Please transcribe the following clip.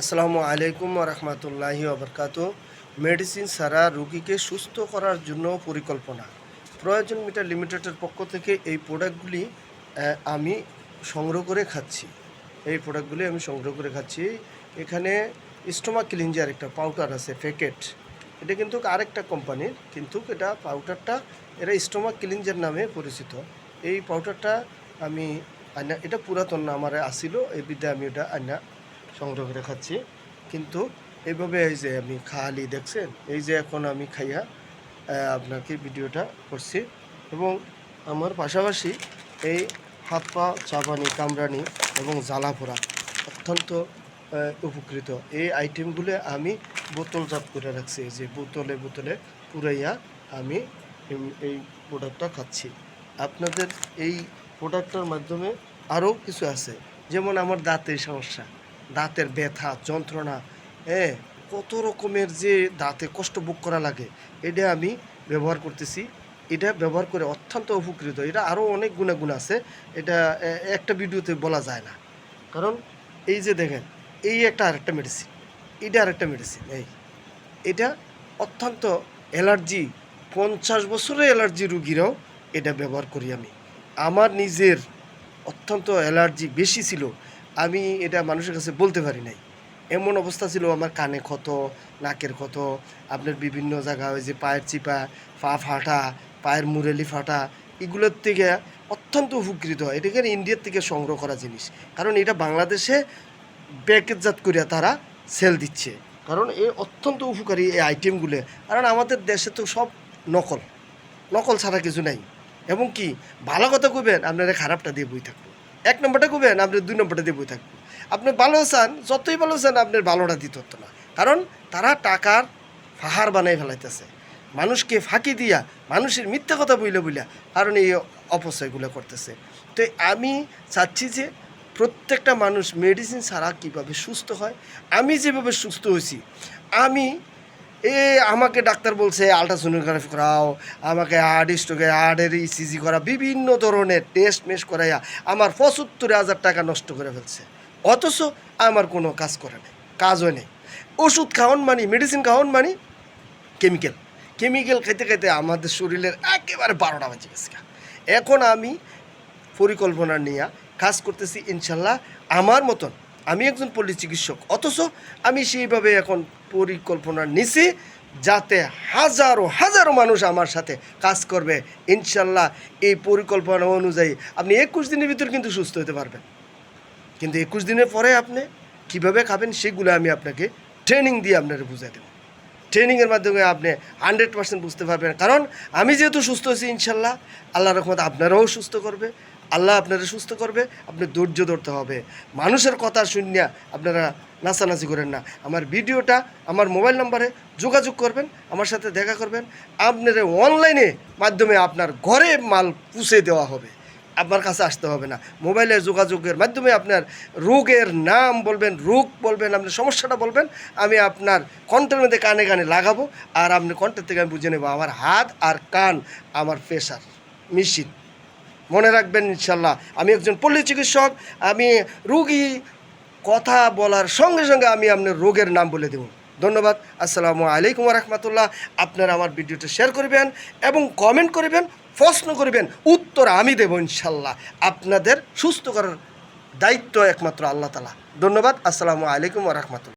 আসসালামু আলাইকুম রহমতুল্লাহি আবরকাত মেডিসিন ছাড়া রুগীকে সুস্থ করার জন্য পরিকল্পনা। প্রয়োজন মিটার লিমিটেডের পক্ষ থেকে এই প্রোডাক্টগুলি আমি সংগ্রহ করে খাচ্ছি। এই প্রোডাক্টগুলি আমি সংগ্রহ করে খাচ্ছি। এখানে স্টোমা ক্লিনজার একটা পাউডার আছে প্যাকেট এটা কিন্তু আরেকটা কোম্পানির, কিন্তু এটা পাউডারটা, এটা স্টোমা ক্লিনজার নামে পরিচিত। এই পাউডারটা আমি আইনা এটা পুরাতন আমার আসিল এই বিদ্যা আমি ওটা আইনা সংগ্রহ করে খাচ্ছি। কিন্তু এইভাবে এই যে আমি খালি, দেখছেন? এই যে এখন আমি খাইয়া আপনাকে ভিডিওটা করছি। এবং আমার পাশাপাশি এই হাত পা চাপানি, কামরানি এবং জ্বালা পোড়া অত্যন্ত উপকৃত। এই আইটেমগুলো আমি বোতলজাত করে রাখছি। যে বোতলে বোতলে পুরাইয়া আমি এই প্রোডাক্টটা খাচ্ছি। আপনাদের এই প্রোডাক্টটার মাধ্যমে আরও কিছু আছে। যেমন আমার দাঁতের সমস্যা। দাঁতের ব্যথা, যন্ত্রণা হ্যাঁ কত রকমের যে দাঁতে কষ্ট ভোগ করা লাগে, এটা আমি ব্যবহার করতেছি। এটা ব্যবহার করে অত্যন্ত উপকৃত। এটা আরও অনেক গুণাগুণ আছে। এটা একটা ভিডিওতে বলা যায় না। কারণ এই যে দেখেন, এই একটা আরেকটা মেডিসিন এটা আরেকটা মেডিসিন এই। এটা অত্যন্ত অ্যালার্জি পঞ্চাশ বছরের অ্যালার্জি রুগীরাও এটা ব্যবহার করি আমি। আমার নিজের অত্যন্ত অ্যালার্জি বেশি ছিল। আমি এটা মানুষের কাছে বলতে পারি নাই। এমন অবস্থা ছিল আমার কানে ক্ষত, নাকের ক্ষত, আপনার বিভিন্ন জায়গা ওই যে পায়ের চিপা, পা ফাটা, পায়ের মুরেলি ফাটা, এগুলোর থেকে অত্যন্ত উপকৃত হয়। এটা এখানে ইন্ডিয়ার থেকে সংগ্রহ করা জিনিস। কারণ এটা বাংলাদেশে প্যাকেটজাত করিয়া তারা সেল দিচ্ছে। কারণ এই অত্যন্ত উপকারী এই আইটেমগুলো কারণ আমাদের দেশে তো সব নকল। নকল ছাড়া কিছু নাই। এবং কি? ভালো কথা কইবেন, আপনারা খারাপটা দিয়ে বই থাকব এক নম্বরটা কইবেন আপনার দুই নম্বরটা দিয়ে বই থাকব। আপনি ভালো চান যতই ভালো চান আপনার ভালোটা দিতে হতো না। কারণ তারা টাকার ফাহার বানাই ফেলাইতেছে। মানুষকে ফাঁকি দিয়া, মানুষের মিথ্যা কথা বইলে বইলা কারণ এই অপচয়গুলো করতেছে। তো আমি চাচ্ছি যে প্রত্যেকটা মানুষ মেডিসিন ছাড়া কীভাবে সুস্থ হয়, আমি যেভাবে সুস্থ হয়েছি, আমি এ, আমাকে ডাক্তার বলছে আলট্রাসোনোগ্রাফি করাও, আমাকে হার্ট স্ট্রোকে হার্টের ইসিজি করা, বিভিন্ন ধরনের টেস্ট মেস করাইয়া আমার পঁচাত্তর হাজার টাকা নষ্ট করে ফেলছে। অথচ আমার কোনো কাজ করে নেই, কাজও নেই। ওষুধ খাওয়ান মানি মেডিসিন খাওয়ান মানি কেমিক্যাল কেমিক্যাল খাইতে খাইতে আমাদের শরীরের একেবারে বারোটা বাজে গেছে এখন আমি পরিকল্পনা নিয়ে কাজ করতেছি, ইনশাল্লাহ আমার মতন আমি একজন পল্লী চিকিৎসক, অথচ আমি সেইভাবে এখন পরিকল্পনা নিছি যাতে হাজারো হাজারো মানুষ আমার সাথে কাজ করবে। ইনশাল্লাহ এই পরিকল্পনা অনুযায়ী আপনি একুশ দিনের ভিতর কিন্তু সুস্থ হতে পারবেন। কিন্তু একুশ দিনের পরে আপনি কীভাবে খাবেন সেগুলো আমি আপনাকে ট্রেনিং দিয়ে আপনাকে বুঝাই দেবো। ট্রেনিংয়ের মাধ্যমে আপনি হান্ড্রেড পার্সেন্ট বুঝতে পারবেন। কারণ আমি যেহেতু সুস্থ আছি ইনশাল্লাহ আল্লাহ রহমত আপনারাও সুস্থ করবে। আল্লাহ আপনারা সুস্থ করবে, আপনি ধৈর্য ধরতে হবে। মানুষের কথা শুনিয়া আপনারা নাচানাচি করেন না। আমার ভিডিওটা আমার মোবাইল নাম্বারে যোগাযোগ করবেন, আমার সাথে দেখা করবেন। আপনারা অনলাইনে মাধ্যমে আপনার ঘরে মাল পুষে দেওয়া হবে। আপনার কাছে আসতে হবে না। মোবাইলে যোগাযোগের মাধ্যমে আপনার রোগের নাম বলবেন, রোগ বলবেন, আপনি সমস্যাটা বলবেন, আমি আপনার কণ্ঠের মধ্যে কানে কানে লাগাবো, আর আপনি কণ্ঠের থেকে আমি বুঝে নেব, আমার হাত আর কান, আমার প্রেশার মেশিন মনে রাখবেন ইনশাল্লাহ। আমি একজন পল্লী চিকিৎসক, আমি রুগী, কথা বলার সঙ্গে সঙ্গে আমি আপনার রোগের নাম বলে দেব। ধন্যবাদ, আসসালামু আলাইকুম রহমতুল্লাহ আপনারা আমার ভিডিওটা শেয়ার করবেন এবং কমেন্ট করবেন, প্রশ্ন করবেন, উত্তর আমি দেব ইনশাল্লাহ। আপনাদের সুস্থ করার দায়িত্ব একমাত্র আল্লাহ তালা। ধন্যবাদ, আসসালামু আলাইকুম রহমতুল্লাহ